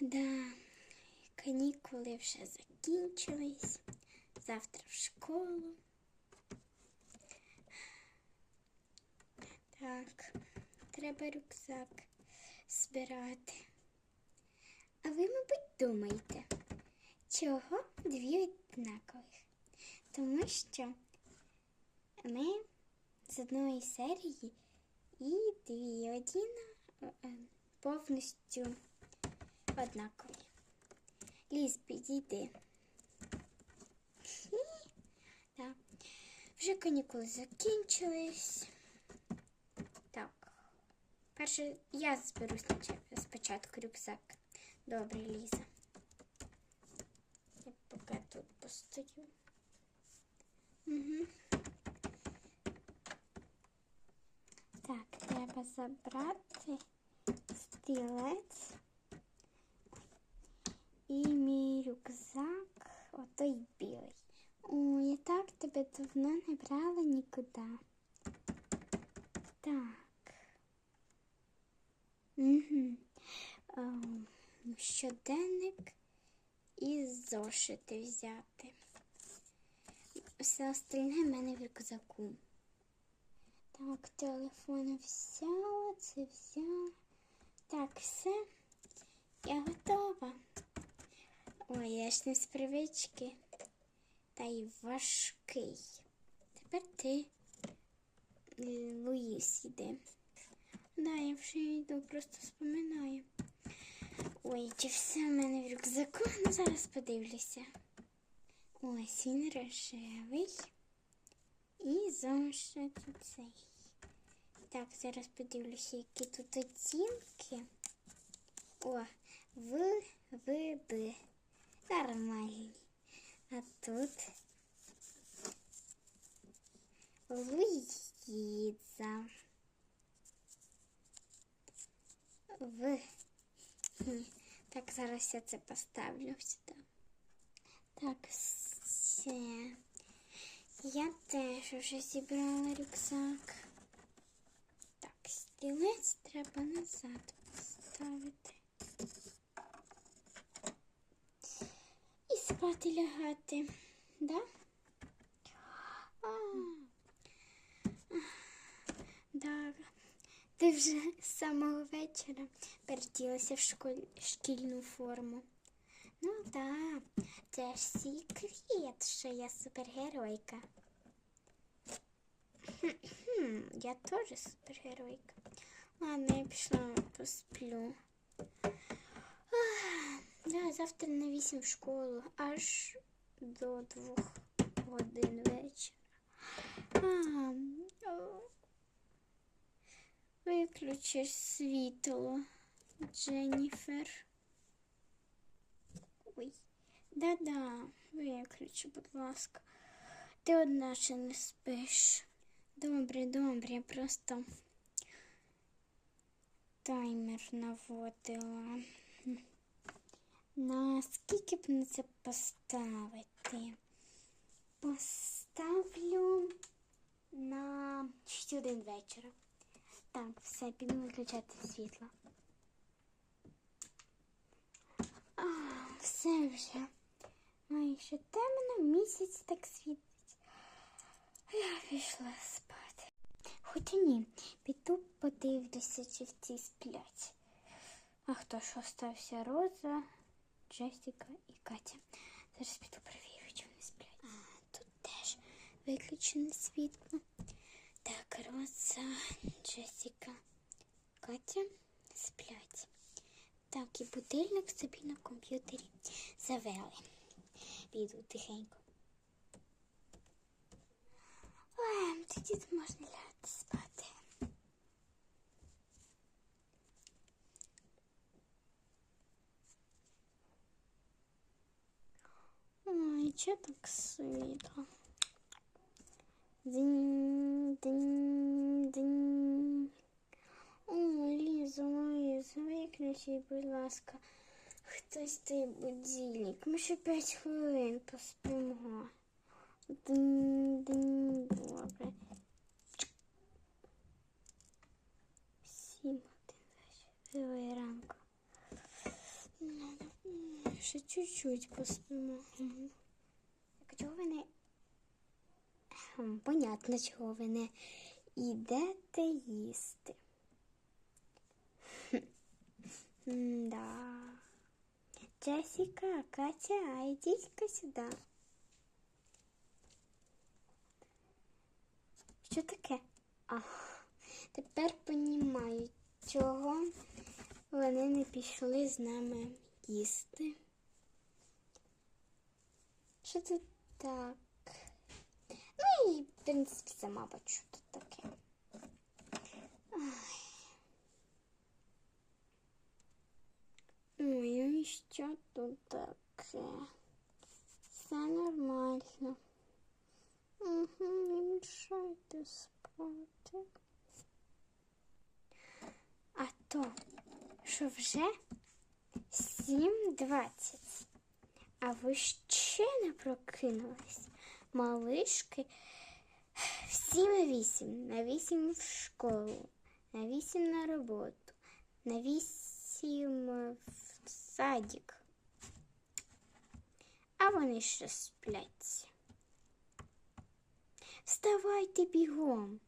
Да, канікули вже закінчились. Завтра в школу. Так, треба рюкзак збирати. А ви, мабуть, думаєте, чого дві однакових? Тому що ми з одної серії і дві один е, е, повністю однакові. Ліз, підійди. Так. Вже канікули закінчились. Так. Перше я зберу спочатку рюкзак. Добре, Ліза. Я поки тут постою. Угу. Так, треба забрати стілець і мій рюкзак, отой білий. О, я так тебе давно не брала нікуди. Так. Угу. Щоденник і зошити взяти. Все остальне в мене в рюкзаку. Так, телефон взяла, це взяла. Так, все. Я готова. Ой, я ж не з привички. Та й важкий. Тепер ти, Луїс, іде. Да, я вже йду, просто споминаю. Ой, чи все в мене в рюкзаку? Ну, зараз подивлюся. Ось він рожевий. І зошит цей. Так, зараз подивлюся, які тут оцінки. О, В, В, Б. Нормальні. А тут Луїза. В. Хм. Так, зараз я це поставлю сюди. Так, все. Я теж вже зібрала рюкзак. Так, стілець треба назад поставити. Спати лягати. Да? А. Да. Ти вже з самого вечора переділася в школь... шкільну форму. Ну так, це ж секрет, що я супергеройка. Я теж супергеройка. Ладно, я пішла посплю. Да, завтра на 8 в школу, аж до двох годин вечора. А, о. Виключи світло, Дженніфер. Ой, да-да, виключи, будь ласка. Ти одна ще не спиш. Добре, добре, просто таймер наводила. На скільки б на це поставити? Поставлю на 6 годин вечора. Так, все, піду виключати світло. А, все вже. Майже темно, місяць так світить. Я пішла спати. Хоча ні, піду подивлюся, чи в ці сплять. А хто ж остався? Роза, Джесіка і Катя. Зараз піду перевірю, чи вони сплять. А, тут теж виключене світло. Так, Роза, Джесіка, Катя сплять. Так, і будильник собі на комп'ютері завели. Піду тихенько. Ой, тоді можна лягати спати. Ой, чого так світло? Динь, динь, динь. О, Ліза, Ліза, виключи, будь ласка. Хтось той будильник. Ми ще п'ять хвилин поспимо. Динь, динь, добре. Сім годин ранку. Ще чуть-чуть поспимо. Мгм. Так чого ви не. Хм, Понятно, чого ви не йдете їсти. Да. Джесіка, Катя, йдіть-ка сюди. Що таке? А, тепер понімаю, чого вони не пішли з нами їсти. Що тут так? В принципі, сама бачу, тут таке. Ну і що тут таке? Все нормально. Угу, не мішайте спати. А то, що вже 7.20, а ви ще не прокинулись. Малишки в 7.08, на 8 в школу, на 8 на роботу, на 8 в садик. А вони ще сплять. Вставайте бігом,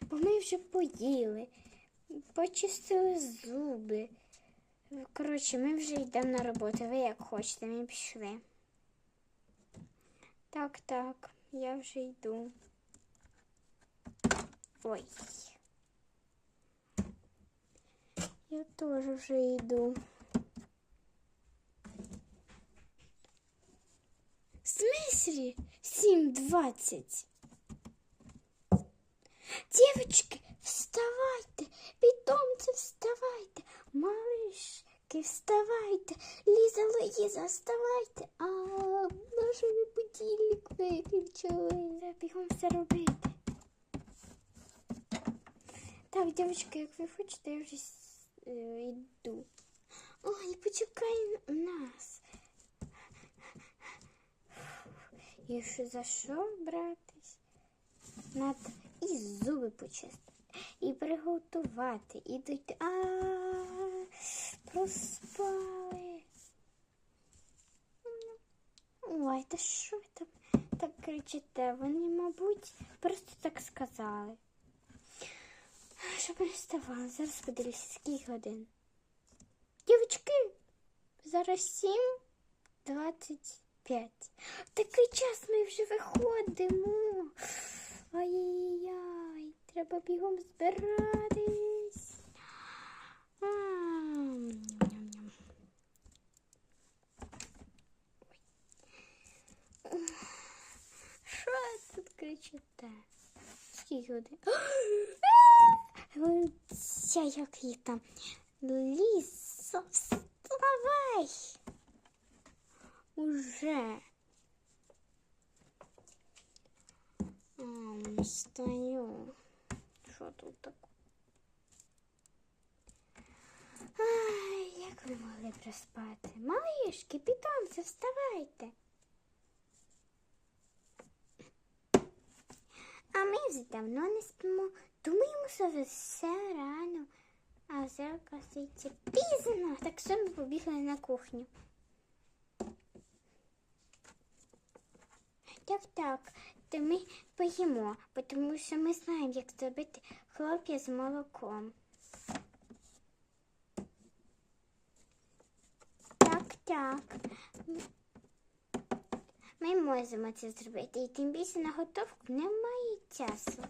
бо ми вже поїли, почистили зуби. Коротше, ми вже йдемо на роботу. Ви як хочете, ми пішли. Так, так, я вже йду. Ой. Я теж вже йду. В смысле? 7.20. Девочки, вставайте, питомцы, вставайте, малышки, вставайте, Лиза, Луїза, вставайте. А наш будильник виключили. Треба бігом все робити. Так, дівчатки, як ви хочете, я вже е, йду. Ой, почекай нас. І ще за що братись? Надо і зуби почистити, і приготувати, і дойти. А проспали. Ой, та що ви там так кричите? Вони, мабуть, просто так сказали. Щоб не вставали, зараз подивлюся, скільки годин. Дівчатки, зараз сім двадцять п'ять. Такий час ми вже виходимо. Ай-яй-яй, треба бігом збиратись. Що тут кричите? Скільки годин? Ця як її там. Лісо, вставай! Уже. Ам, Встаю. Що тут таке? Ай, як ви могли проспати? Малишки, питомці, вставайте. А ми вже давно не спимо. Думаємо, що все рано. А вже, оказується, пізно. Так що ми побігли на кухню. Так, так, то ми поїмо, тому що ми знаємо, як зробити хлоп'я з молоком. Так, так. Ми можемо це зробити, і тим більше на готовку немає часу.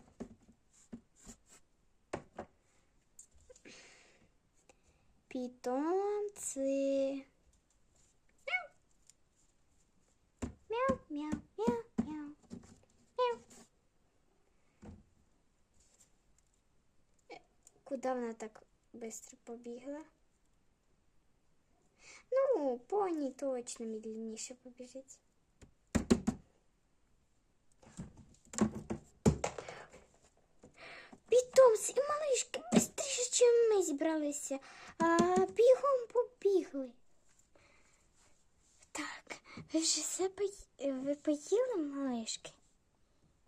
Питомці. Мяу, мяу, мяу, мяу, мяу. Е, Куди вона так швидко побігла? Ну, поні точно медленніше побіжить. Питомці і малишки швидше, чим ми зібралися. А, бігом побігли. Так, ви вже все пої... ви поїли, малишки?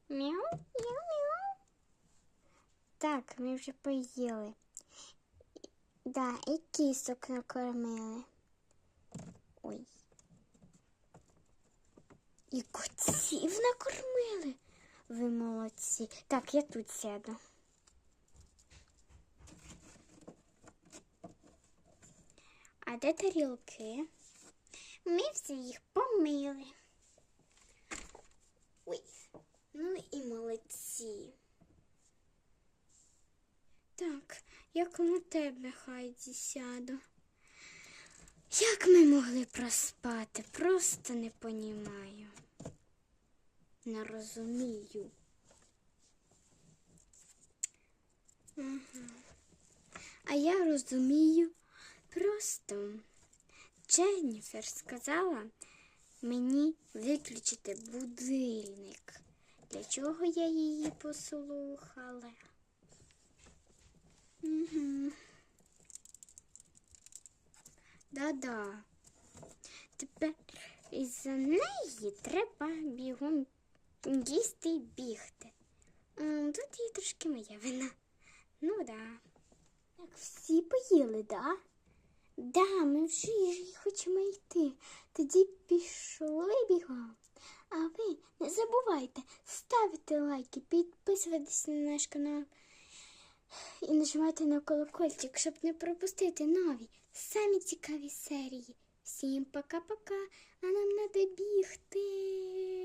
Мяу, мяу, мяу. Так, ми вже поїли. Да, і кісок накормили. Ой. І котів накормили. Ви молодці. Так, я тут сяду. А де тарілки? Ми всі їх помили. Ой, ну і молодці. Так, як на тебе Хайді сяду. Як ми могли проспати? Просто не понімаю. Не розумію. Ага. А я розумію просто. Дженніфер сказала мені виключити будильник. Для чого я її послухала? Да-да. Тепер із-за неї треба бігом їсти і бігти. Тут є трошки моя вина. Ну да. Так всі поїли, да? Да, ми вже хочемо йти. Тоді пішли бігом. А ви не забувайте ставити лайки, підписуватись на наш канал і нажимайте на колокольчик, щоб не пропустити нові, самі цікаві серії. Всім пока-пока, а нам треба бігти.